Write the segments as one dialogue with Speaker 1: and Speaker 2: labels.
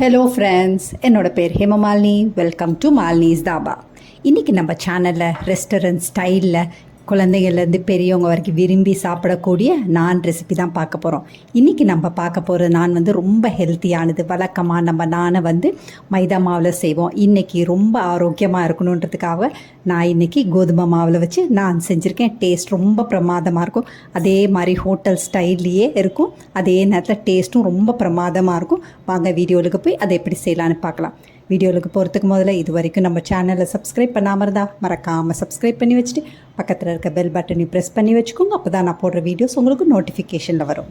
Speaker 1: Hello friends என்னோட பேர் Hemamalini. Welcome to Malini's dhaba இன்றைக்கி நம்ம சேனலில் ரெஸ்டாரண்ட் ஸ்டைலில் குழந்தைங்கள்லேருந்து பெரியவங்க வரைக்கும் விரும்பி சாப்பிடக்கூடிய நான் ரெசிபி தான் பார்க்க போகிறோம் இன்றைக்கி நம்ம பார்க்க போகிற நான் வந்து ரொம்ப ஹெல்த்தியானது வழக்கமாக நம்ம நானை வந்து மைதா மாவில் செய்வோம். இன்றைக்கி ரொம்ப ஆரோக்கியமாக இருக்கணுன்றதுக்காக நான் இன்றைக்கி கோதுமை மாவில் வச்சு நான் செஞ்சுருக்கேன். டேஸ்ட் ரொம்ப பிரமாதமாக இருக்கும். அதே மாதிரி ஹோட்டல் ஸ்டைல்லையே இருக்கும். அதே நேரத்தில் டேஸ்ட்டும் ரொம்ப பிரமாதமாக இருக்கும். வாங்க வீடியோவுக்கு போய் அதை எப்படி செய்யலான்னு பார்க்கலாம். வீடியோவுக்கு போகிறதுக்கு முதல்ல இது வரைக்கும் நம்ம சேனலை சப்ஸ்கிரைப் பண்ணாமல் இருந்தால் மறக்காமல் சப்ஸ்கிரைப் பண்ணி வச்சுட்டு பக்கத்தில் இருக்க பெல் பட்டனையும் ப்ரெஸ் பண்ணி வச்சுக்கோங்க. அப்போ தான் நான் போடுற வீடியோஸ் உங்களுக்கு நோட்டிஃபிகேஷனில் வரும்.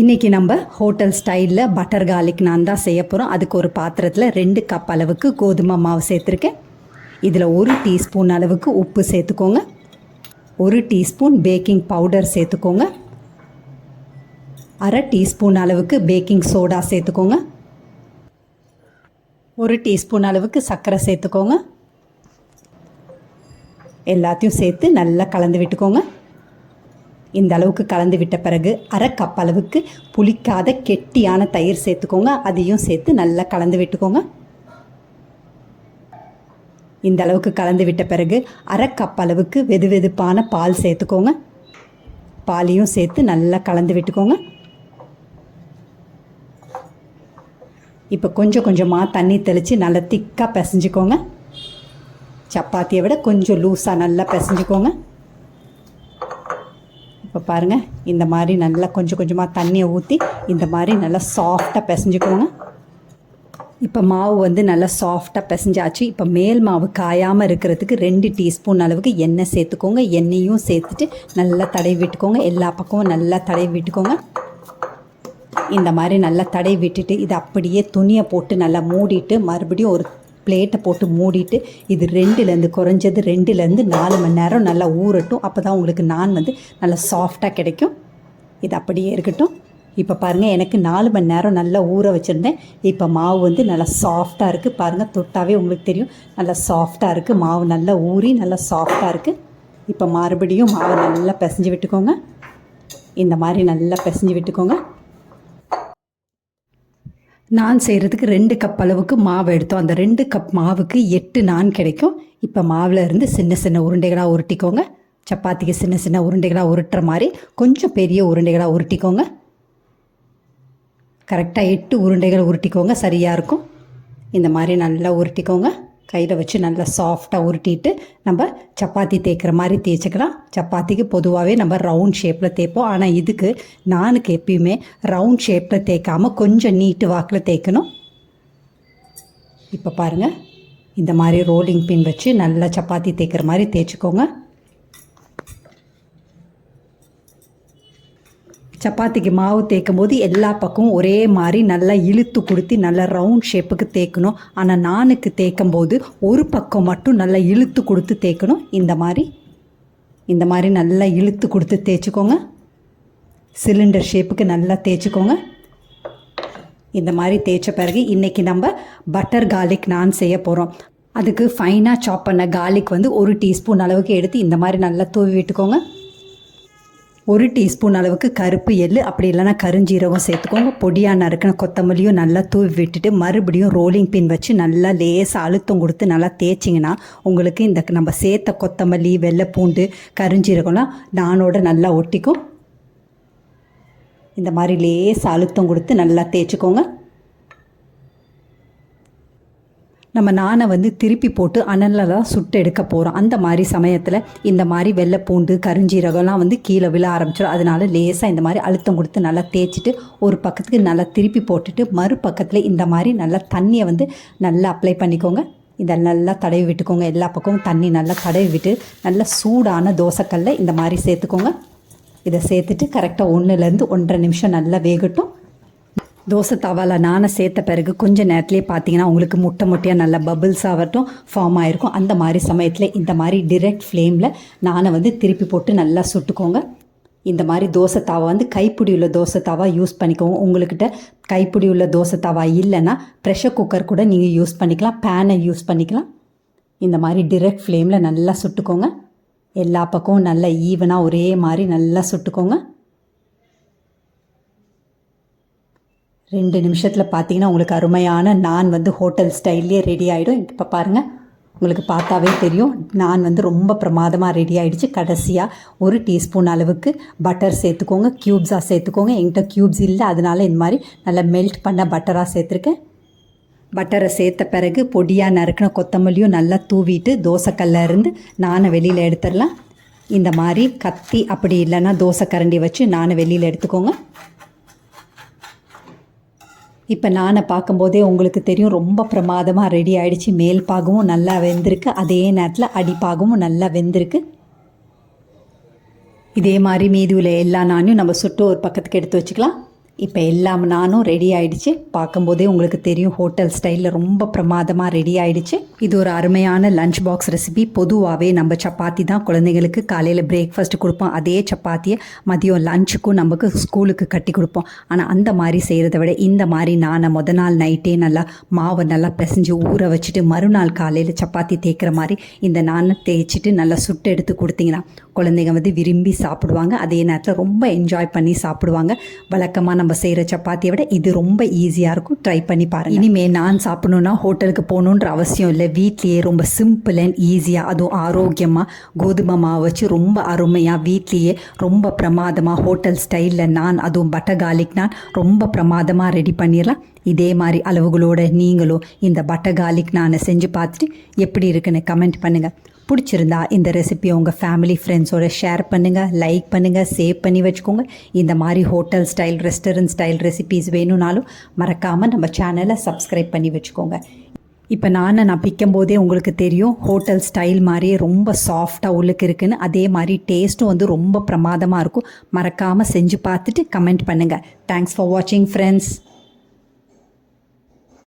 Speaker 1: இன்றைக்கி நம்ம ஹோட்டல் ஸ்டைலில் பட்டர் கார்லிக் நான் தான் செய்ய போகிறோம் அதுக்கு ஒரு பாத்திரத்தில் ரெண்டு கப் அளவுக்கு கோதுமை மாவு சேர்த்துருக்கேன். இதில் ஒரு டீஸ்பூன் அளவுக்கு உப்பு சேர்த்துக்கோங்க. ஒரு டீஸ்பூன் பேக்கிங் பவுடர் சேர்த்துக்கோங்க. அரை டீஸ்பூன் அளவுக்கு பேக்கிங் சோடா சேர்த்துக்கோங்க. ஒரு டீஸ்பூன் அளவுக்கு சர்க்கரை சேர்த்துக்கோங்க. எல்லாத்தையும் சேர்த்து நல்லா கலந்து விட்டுக்கோங்க. இந்த அளவுக்கு கலந்து விட்ட பிறகு அரை கப் அளவுக்கு புளிக்காத கெட்டியான தயிர் சேர்த்துக்கோங்க. அதையும் சேர்த்து நல்லா கலந்து விட்டுக்கோங்க. இந்த அளவுக்கு கலந்து விட்ட பிறகு அரை கப் அளவுக்கு வெது வெதுப்பான பால் சேர்த்துக்கோங்க. பாலையும் சேர்த்து நல்லா கலந்து விட்டுக்கோங்க. இப்போ கொஞ்சம் கொஞ்சமாக தண்ணி தெளித்து நல்லா திக்காக பிசைஞ்சிக்கோங்க. சப்பாத்தியை விட கொஞ்சம் லூஸாக நல்லா பிசைஞ்சிக்கோங்க. இப்போ பாருங்கள் இந்த மாதிரி நல்லா கொஞ்சம் கொஞ்சமாக தண்ணியை ஊற்றி இந்த மாதிரி நல்லா சாஃப்டாக பிசைஞ்சிக்கோங்க. இப்போ மாவு வந்து நல்லா சாஃப்டாக பிசைஞ்சாச்சு. இப்போ மேல் மாவு காயாமல் இருக்கிறதுக்கு ரெண்டு டீஸ்பூன் அளவுக்கு எண்ணெய் சேர்த்துக்கோங்க. எண்ணெயும் சேர்த்துட்டு நல்லா தடவி விட்டுக்கோங்க. எல்லா பக்கமும் நல்லா தடவி விட்டுக்கோங்க. இந்த மாதிரி நல்லா தடை விட்டுட்டு இது அப்படியே துணியை போட்டு நல்லா மூடிட்டு மறுபடியும் ஒரு பிளேட்டை போட்டு மூடிட்டு இது ரெண்டுலேருந்து குறைஞ்சது ரெண்டுலேருந்து நாலு மணி நேரம் நல்லா ஊறட்டும். அப்போ தான் உங்களுக்கு நான் வந்து நல்லா சாஃப்டாக கிடைக்கும். இது அப்படியே இருக்கட்டும். இப்போ பாருங்கள் எனக்கு நாலு மணி நேரம் நல்லா ஊற வச்சுருந்தேன். இப்போ மாவு வந்து நல்லா சாஃப்டாக இருக்குது பாருங்கள் தொட்டாவே உங்களுக்கு தெரியும். நல்லா சாஃப்டாக இருக்குது மாவு நல்லா ஊறி நல்லா சாஃப்டாக இருக்குது இப்போ மறுபடியும் மாவை நல்லா பிசைஞ்சு விட்டுக்கோங்க. இந்த மாதிரி நல்லா பிசைஞ்சு விட்டுக்கோங்க. நான் செய்கிறதுக்கு ரெண்டு கப் அளவுக்கு மாவு எடுத்தோம். அந்த ரெண்டு கப் மாவுக்கு எட்டு நான் கிடைக்கும். இப்போ மாவில் இருந்து சின்ன சின்ன உருண்டைகளாக உருட்டிக்கோங்க. சப்பாத்திக்கு சின்ன சின்ன உருண்டைகளாக உருட்டுற மாதிரி கொஞ்சம் பெரிய உருண்டைகளாக உருட்டிக்கோங்க. கரெக்டாக எட்டு உருண்டைகள் உருட்டிக்கோங்க. சரியாக இருக்கும். இந்த மாதிரி நல்லா உருட்டிக்கோங்க. கையில் வச்சு நல்லா சாஃப்டாக உருட்டிட்டு நம்ம சப்பாத்தி தேய்க்கிற மாதிரி தேய்ச்சிக்கலாம். சப்பாத்திக்கு பொதுவாகவே நம்ம ரவுண்ட் ஷேப்பில் தேய்ப்போம். ஆனால் இதுக்கு நானுக்கு எப்பயுமே ரவுண்ட் ஷேப்பில் தேய்க்காமல் கொஞ்சம் நீட்டு வாக்கில் தேய்க்கணும். இப்போ பாருங்கள் இந்த மாதிரி ரோலிங் பின் வச்சு நல்லா சப்பாத்தி தேய்க்கிற மாதிரி தேய்ச்சிக்கோங்க. சப்பாத்திக்கு மாவு தேய்க்கும் போது எல்லா பக்கமும் ஒரே மாதிரி நல்லா இழுத்து கொடுத்து நல்லா ரவுண்ட் ஷேப்புக்கு தேய்க்கணும். ஆனால் நானுக்கு தேய்க்கும் போது ஒரு பக்கம் மட்டும் நல்லா இழுத்து கொடுத்து தேய்க்கணும். இந்த மாதிரி இந்த மாதிரி நல்லா இழுத்து கொடுத்து தேய்ச்சிக்கோங்க. சிலிண்டர் ஷேப்புக்கு நல்லா தேய்ச்சிக்கோங்க. இந்த மாதிரி தேய்ச்ச பிறகு இன்றைக்கி நம்ம பட்டர் கார்லிக் நான் செய்ய போகிறோம் அதுக்கு ஃபைனாக சாப் பண்ண கார்லிக் வந்து ஒரு டீஸ்பூன் அளவுக்கு எடுத்து இந்த மாதிரி நல்லா தூவி விட்டுக்கோங்க. ஒரு டீஸ்பூன் அளவுக்கு கருப்பு எள் அப்படி இல்லைனா கருஞ்சீரகம் சேர்த்துக்கோங்க. பொடியாக நறுக்கின கொத்தமல்லியும் நல்லா தூவி விட்டுட்டு மறுபடியும் ரோலிங் பின் வச்சு நல்லா லேசாக அழுத்தம் கொடுத்து நல்லா தேய்ச்சிங்கன்னா உங்களுக்கு இந்த நம்ம சேர்த்த கொத்தமல்லி வெள்ளைப்பூண்டு கருஞ்சீரகம்லாம் நானோட நல்லா ஒட்டிக்கும். இந்த மாதிரி லேசாக அழுத்தம் கொடுத்து நல்லா தேய்ச்சிக்கோங்க. நம்ம நானை வந்து திருப்பி போட்டு அனலில் தான் சுட்டு எடுக்க போகிறோம் அந்த மாதிரி சமயத்தில் இந்த மாதிரி வெள்ளை பூண்டு கருஞ்சீரகம்லாம் வந்து கீழே விழ ஆரம்பிச்சிடும் அதனால லேசாக இந்த மாதிரி அழுத்தம் கொடுத்து நல்லா தேய்ச்சிட்டு ஒரு பக்கத்துக்கு நல்லா திருப்பி போட்டுட்டு மறுபக்கத்தில் இந்த மாதிரி நல்லா தண்ணியை வந்து நல்லா அப்ளை பண்ணிக்கோங்க. இதை நல்லா தடவி விட்டுக்கோங்க. எல்லா பக்கமும் தண்ணி நல்லா தடவி விட்டு நல்லா சூடான தோசைக்கல்ல இந்த மாதிரி சேர்த்துக்கோங்க. இதை சேர்த்துட்டு கரெக்டாக ஒன்றுலேருந்து ஒன்றரை நிமிஷம் நல்லா வேகட்டும். தோசை தவாவில் நானே சேர்த்த பிறகு கொஞ்சம் நேரத்துலேயே பார்த்தீங்கன்னா உங்களுக்கு முட்டை முட்டையாக நல்லா பபிள்ஸ் ஆகட்டும் ஃபார்ம் ஆகிருக்கும் அந்த மாதிரி சமயத்தில் இந்த மாதிரி டிரெக்ட் ஃப்ளேமில் நானே வந்து திருப்பி போட்டு நல்லா சுட்டுக்கோங்க. இந்த மாதிரி தோசை தாவா வந்து கைப்பிடி உள்ள தோசை தாவா யூஸ் பண்ணிக்கோங்க. உங்கள்கிட்ட கைப்பிடி உள்ள தோசை தாவா இல்லைன்னா ப்ரெஷர் குக்கர் கூட நீங்கள் யூஸ் பண்ணிக்கலாம் பேனை யூஸ் பண்ணிக்கலாம். இந்த மாதிரி டிரெக்ட் ஃப்ளேமில் நல்லா சுட்டுக்கோங்க. எல்லா பக்கமும் நல்லா ஈவனாக ஒரே மாதிரி நல்லா சுட்டுக்கோங்க. ரெண்டு நிமிஷத்தில் பார்த்தீங்கன்னா உங்களுக்கு அருமையான நான் வந்து ஹோட்டல் ஸ்டைல்லே ரெடி ஆகிடும் இப்போ பாருங்கள் உங்களுக்கு பார்த்தாவே தெரியும். நான் வந்து ரொம்ப பிரமாதமாக ரெடி ஆகிடுச்சு கடைசியாக ஒரு டீஸ்பூன் அளவுக்கு பட்டர் சேர்த்துக்கோங்க. க்யூப்ஸாக சேர்த்துக்கோங்க. என்கிட்ட க்யூப்ஸ் இல்லை. அதனால இந்த மாதிரி நல்லா மெல்ட் பண்ண பட்டராக சேர்த்துருக்கேன். பட்டரை சேர்த்த பிறகு பொடியாக நறுக்கின கொத்தமல்லியும் நல்லா தூவிட்டு தோசைக்கல்ல இருந்து நானை வெளியில் எடுத்துடலாம். இந்த மாதிரி கத்தி அப்படி இல்லைன்னா தோசை கரண்டி வச்சு நானை வெளியில் எடுத்துக்கோங்க. இப்போ நானை பார்க்கும்போதே உங்களுக்கு தெரியும் ரொம்ப பிரமாதமாக ரெடி ஆகிடுச்சு மேல் பாகமும் நல்லா வெந்திருக்கு. அதே நேரத்தில் அடிப்பாகமும் நல்லா வெந்திருக்கு. இதே மாதிரி மீதி உள்ள எல்லா நானையும் நம்ம சுட்டு ஒரு பக்கத்துக்கு எடுத்து வச்சுக்கலாம். இப்போ எல்லாம் நானும் ரெடி ஆயிடுச்சு. பார்க்கும்போதே உங்களுக்கு தெரியும் ஹோட்டல் ஸ்டைலில் ரொம்ப பிரமாதமாக ரெடி ஆயிடுச்சு. இது ஒரு அருமையான லஞ்ச் பாக்ஸ் ரெசிபி பொதுவாகவே நம்ம சப்பாத்தி தான் குழந்தைங்களுக்கு காலையில் பிரேக்ஃபாஸ்ட் கொடுப்போம். அதே சப்பாத்தியை மதியம் லஞ்சுக்கும் நமக்கு ஸ்கூலுக்கு கட்டி கொடுப்போம். ஆனால் அந்த மாதிரி செய்கிறத விட இந்த மாதிரி நான் முத நாள் நைட்டே நல்லா மாவை நல்லா பிசைஞ்சு ஊற வச்சுட்டு மறுநாள் காலையில் சப்பாத்தி தேய்க்கிற மாதிரி இந்த நானை தேய்ச்சிட்டு நல்லா சுட்டு எடுத்து கொடுத்தீங்கன்னா குழந்தைங்க வந்து விரும்பி சாப்பிடுவாங்க. அதே நேரத்தில் ரொம்ப என்ஜாய் பண்ணி சாப்பிடுவாங்க. வழக்கமாக நம்ம நம்ம செய்கிற சப்பாத்தியை விட இது ரொம்ப ஈஸியாக இருக்கும். ட்ரை பண்ணி பாருங்கள் இனிமேல் நான் சாப்பிடணுன்னா ஹோட்டலுக்கு போகணுன்ற அவசியம் இல்லை. வீட்லேயே ரொம்ப சிம்பிள் அண்ட் ஈஸியாக அதுவும் ஆரோக்கியமாக கோதுமை மாவு வச்சு ரொம்ப அருமையாக வீட்லேயே ரொம்ப பிரமாதமாக ஹோட்டல் ஸ்டைலில் நான் அதுவும் பட்டர் கார்லிக் நான் ரொம்ப பிரமாதமாக ரெடி பண்ணிடலாம் இதே மாதிரி அளவுகளோட நீங்களும் இந்த பட்டர் கார்லிக் நான் செஞ்சு பார்த்துட்டு எப்படி இருக்குன்னு கமெண்ட் பண்ணுங்கள் பிடிச்சிருந்தா இந்த ரெசிபியை உங்கள் ஃபேமிலி ஃப்ரெண்ட்ஸோட ஷேர் பண்ணுங்கள் லைக் பண்ணுங்கள் சேவ் பண்ணி வச்சுக்கோங்க. இந்த மாதிரி hotel style restaurant style recipes வேணும்னாலும் மறக்காமல் நம்ம சேனலை சப்ஸ்கிரைப் பண்ணி வச்சுக்கோங்க. இப்போ நான் நான் பிக்கும் போதே உங்களுக்கு தெரியும் ஹோட்டல் ஸ்டைல் மாதிரியே ரொம்ப சாஃப்டாக உள்ளுக்கு இருக்குன்னு. அதே மாதிரி டேஸ்ட்டும் வந்து ரொம்ப பிரமாதமாக இருக்கும். மறக்காமல் செஞ்சு பார்த்துட்டு கமெண்ட் பண்ணுங்கள் தேங்க்ஸ் ஃபார் வாட்சிங் ஃப்ரெண்ட்ஸ்